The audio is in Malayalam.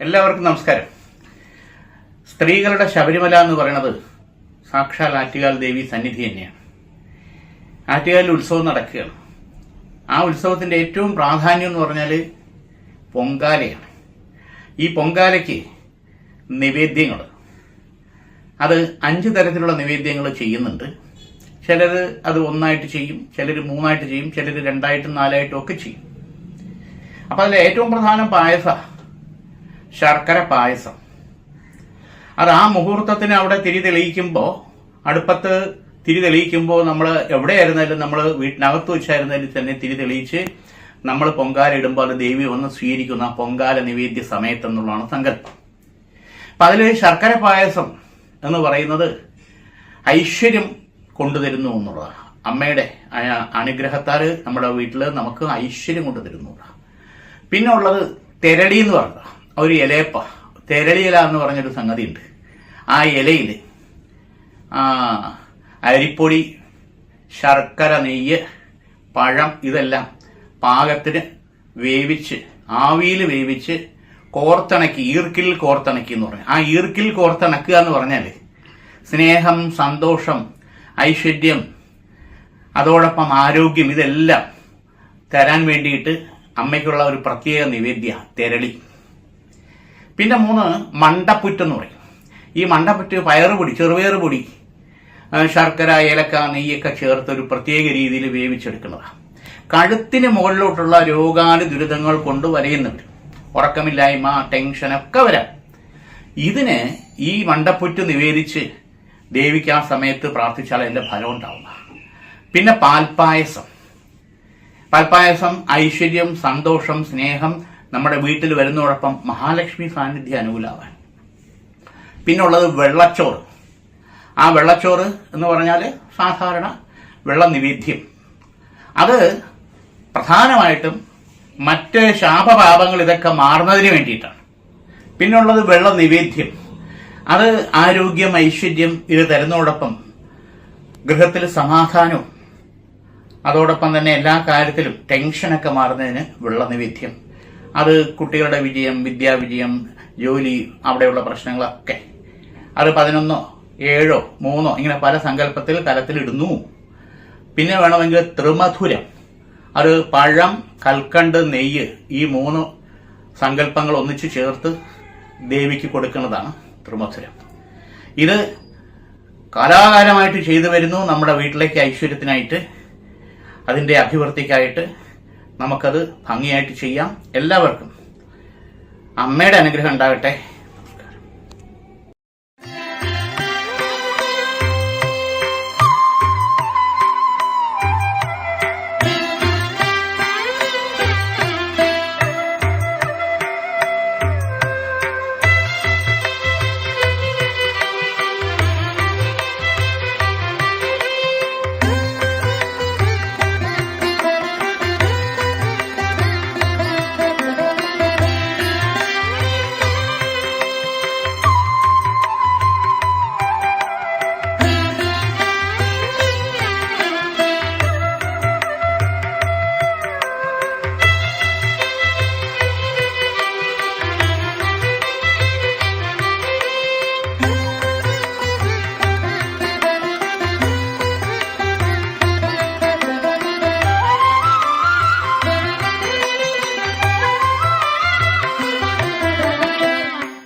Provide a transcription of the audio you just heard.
എല്ലാവർക്കും നമസ്കാരം. സ്ത്രീകളുടെ ശബരിമല എന്ന് പറയുന്നത് സാക്ഷാൽ ആറ്റുകാൽ ദേവി സന്നിധി തന്നെയാണ്. ആറ്റുകാലിൽ ഉത്സവം നടക്കുകയാണ്. ആ ഉത്സവത്തിന്റെ ഏറ്റവും പ്രാധാന്യം എന്ന് പറഞ്ഞാൽ പൊങ്കാലയാണ്. ഈ പൊങ്കാലയ്ക്ക് നിവേദ്യങ്ങൾ അത് അഞ്ച് തരത്തിലുള്ള നിവേദ്യങ്ങൾ ചെയ്യുന്നുണ്ട്. ചിലർ അത് ഒന്നായിട്ട് ചെയ്യും ചിലർ മൂന്നായിട്ട് ചെയ്യും ചിലർ രണ്ടായിട്ടും നാലായിട്ടും ഒക്കെ ചെയ്യും. അപ്പോൾ അതിൽ ഏറ്റവും പ്രധാനം പായസ. ശർക്കര പായസം. അത് ആ മുഹൂർത്തത്തിന് അവിടെ തിരി തെളിയിക്കുമ്പോൾ അടുപ്പത്ത് തിരി തെളിയിക്കുമ്പോൾ നമ്മൾ എവിടെയായിരുന്നാലും നമ്മൾ വീട്ടിനകത്ത് വെച്ചായിരുന്നാലും തന്നെ തിരി തെളിയിച്ച് നമ്മൾ പൊങ്കാല ഇടുമ്പോൾ അത് ദേവി ഒന്ന് സ്വീകരിക്കുന്ന. ആ പൊങ്കാല നിവേദ്യ സമയത്ത് എന്നുള്ളതാണ് സങ്കല്പം. അപ്പം അതിൽ ശർക്കര പായസം എന്ന് പറയുന്നത് ഐശ്വര്യം കൊണ്ടുതരുന്നു എന്നുള്ളതാണ്. അമ്മയുടെ അനുഗ്രഹത്താൽ നമ്മുടെ വീട്ടിൽ നമുക്ക് ഐശ്വര്യം കൊണ്ടുതരുന്നു പിന്നെ ഉള്ളത് തെരടി എന്ന് പറഞ്ഞ ഒരു ഇലയപ്പ. തെരളി ഇല എന്ന് പറഞ്ഞൊരു സംഗതി ഉണ്ട് ആ ഇലയിൽ അരിപ്പൊടി ശർക്കര നെയ്യ് പഴം ഇതെല്ലാം പാകത്തിന് വേവിച്ച് ആവിയിൽ വേവിച്ച് കോർത്തിണക്കി ഈർക്കിൽ കോർത്തിണക്കി എന്ന് പറഞ്ഞു. ആ ഈർക്കിൽ കോർത്തിണക്കുക എന്ന് പറഞ്ഞാൽ സ്നേഹം സന്തോഷം ഐശ്വര്യം അതോടൊപ്പം ആരോഗ്യം ഇതെല്ലാം തരാൻ വേണ്ടിയിട്ട് അമ്മയ്ക്കുള്ള ഒരു പ്രത്യേക നിവേദ്യ തെരളി. പിന്നെ മൂന്ന് മണ്ടപ്പുറ്റ് എന്ന് പറയും. ഈ മണ്ടപ്പുറ്റ് പയറുപൊടി ചെറുപയറ് പൊടി ശർക്കര ഏലക്ക നെയ്യൊക്കെ ചേർത്ത് ഒരു പ്രത്യേക രീതിയിൽ വേവിച്ചെടുക്കുന്നതാണ് കഴുത്തിന് മുകളിലോട്ടുള്ള രോഗാണു ദുരിതങ്ങൾ കൊണ്ട് വരയുന്നുണ്ട്. ഉറക്കമില്ലായ്മ ടെൻഷൻ ഒക്കെ വരാം. ഇതിന് ഈ മണ്ടപ്പുറ്റ് നിവേദിച്ച് ദേവിക്ക് ആ സമയത്ത് പ്രാർത്ഥിച്ചാൽ അതിന്റെ ഫലം ഉണ്ടാവുന്ന പിന്നെ പാൽപ്പായസം. പാൽപ്പായസം ഐശ്വര്യം സന്തോഷം സ്നേഹം നമ്മുടെ വീട്ടിൽ വരുന്നതോടൊപ്പം മഹാലക്ഷ്മി സാന്നിധ്യം അനുകൂലമാവാൻ. പിന്നുള്ളത് വെള്ളച്ചോറ്. ആ വെള്ളച്ചോറ് എന്ന് പറഞ്ഞാൽ സാധാരണ വെള്ള നിവേദ്യം. അത് പ്രധാനമായിട്ടും മറ്റ് ശാപപാപങ്ങൾ ഇതൊക്കെ മാറുന്നതിന് വേണ്ടിയിട്ടാണ്. പിന്നുള്ളത് വെള്ള നിവേദ്യം. അത് ആരോഗ്യം ഐശ്വര്യം ഇത് തരുന്നതോടൊപ്പം ഗൃഹത്തിൽ സമാധാനവും അതോടൊപ്പം തന്നെ എല്ലാ കാര്യത്തിലും ടെൻഷനൊക്കെ മാറുന്നതിന് വെള്ള നിവേദ്യം. അത് കുട്ടികളുടെ വിജയം വിദ്യാവിജയം ജോലി അവിടെയുള്ള പ്രശ്നങ്ങളൊക്കെ. അത് പതിനൊന്നോ ഏഴോ മൂന്നോ ഇങ്ങനെ പല സങ്കല്പത്തിൽ തലത്തിലിടുന്നു. പിന്നെ വേണമെങ്കിൽ ത്രിമധുരം. അത് പഴം കൽക്കണ്ട് നെയ്യ് ഈ മൂന്ന് സങ്കല്പങ്ങൾ ഒന്നിച്ച് ചേർത്ത് ദേവിക്ക് കൊടുക്കുന്നതാണ് ത്രിമധുരം. ഇത് കാലാകാലമായിട്ട് ചെയ്തു വരുന്നു നമ്മുടെ വീട്ടിലേക്ക് ഐശ്വര്യത്തിനായിട്ട് അതിന്റെ അഭിവൃദ്ധിക്കായിട്ട്. നമുക്കത് ഭംഗിയായിട്ട് ചെയ്യാം. എല്ലാവർക്കും അമ്മയുടെ അനുഗ്രഹം ഉണ്ടാകട്ടെ.